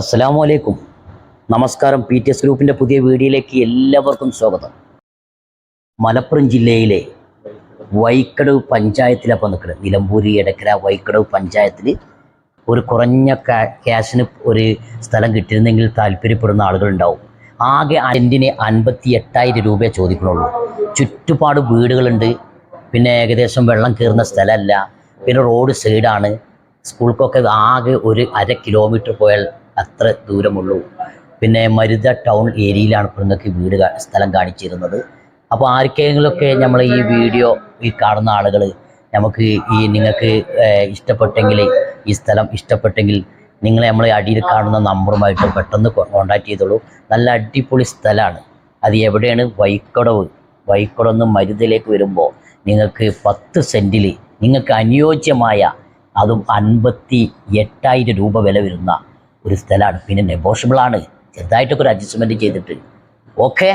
അസ്സലാമു അലൈക്കും. നമസ്കാരം. പി ടി എസ് ഗ്രൂപ്പിന്റെ പുതിയ വീഡിയോയിലേക്ക് എല്ലാവർക്കും സ്വാഗതം. മലപ്പുറം ജില്ലയിലെ വൈക്കടവ് പഞ്ചായത്തിലപ്പോൾ നിൽക്കുന്നത് നിലമ്പൂരി എടക്കര വൈക്കടവ് പഞ്ചായത്തിൽ ഒരു കുറഞ്ഞ ക്യാഷിന് ഒരു സ്ഥലം കിട്ടിയിരുന്നെങ്കിൽ താല്പര്യപ്പെടുന്ന ആളുകളുണ്ടാവും. ആകെ അന്റിന് അൻപത്തി എട്ടായിരം രൂപയെ ചോദിക്കണുള്ളൂ. ചുറ്റുപാട് വീടുകളുണ്ട്. പിന്നെ ഏകദേശം വെള്ളം കയറുന്ന സ്ഥലമല്ല പിന്നെ റോഡ് സൈഡാണ്. സ്കൂൾക്കൊക്കെ ആകെ ഒരു അര കിലോമീറ്റർ പോയാൽ അത്ര ദൂരമുള്ളൂ. പിന്നെ മരുത ടൗൺ ഏരിയയിലാണ് ഇപ്പോൾ വീട് സ്ഥലം കാണിച്ചിരുന്നത്. അപ്പോൾ ആർക്കെങ്കിലുമൊക്കെ നമ്മൾ ഈ വീഡിയോ ഈ കാണുന്ന ആളുകൾ നമുക്ക് ഈ നിങ്ങൾക്ക് ഇഷ്ടപ്പെട്ടെങ്കിൽ ഈ സ്ഥലം ഇഷ്ടപ്പെട്ടെങ്കിൽ നിങ്ങൾ നമ്മൾ അടിയിൽ കാണുന്ന നമ്പറുമായിട്ട് പെട്ടെന്ന് കോൺടാക്ട് ചെയ്തോളൂ. നല്ല അടിപൊളി സ്ഥലമാണ്. അത് എവിടെയാണ്? വൈക്കടവ്. വൈക്കടവ് നിന്ന് വരുമ്പോൾ നിങ്ങൾക്ക് പത്ത് സെന്റിൽ നിങ്ങൾക്ക് അനുയോജ്യമായ അതും അൻപത്തി എട്ടായിരം രൂപ വില വരുന്ന ഒരു സ്ഥലമാണ്. പിന്നെ നെഗോഷ്യബിളാണ് ചെറുതായിട്ടൊക്കെ ഒരു അഡ്ജസ്റ്റ്മെന്റ് ചെയ്തിട്ട്. ഓക്കെ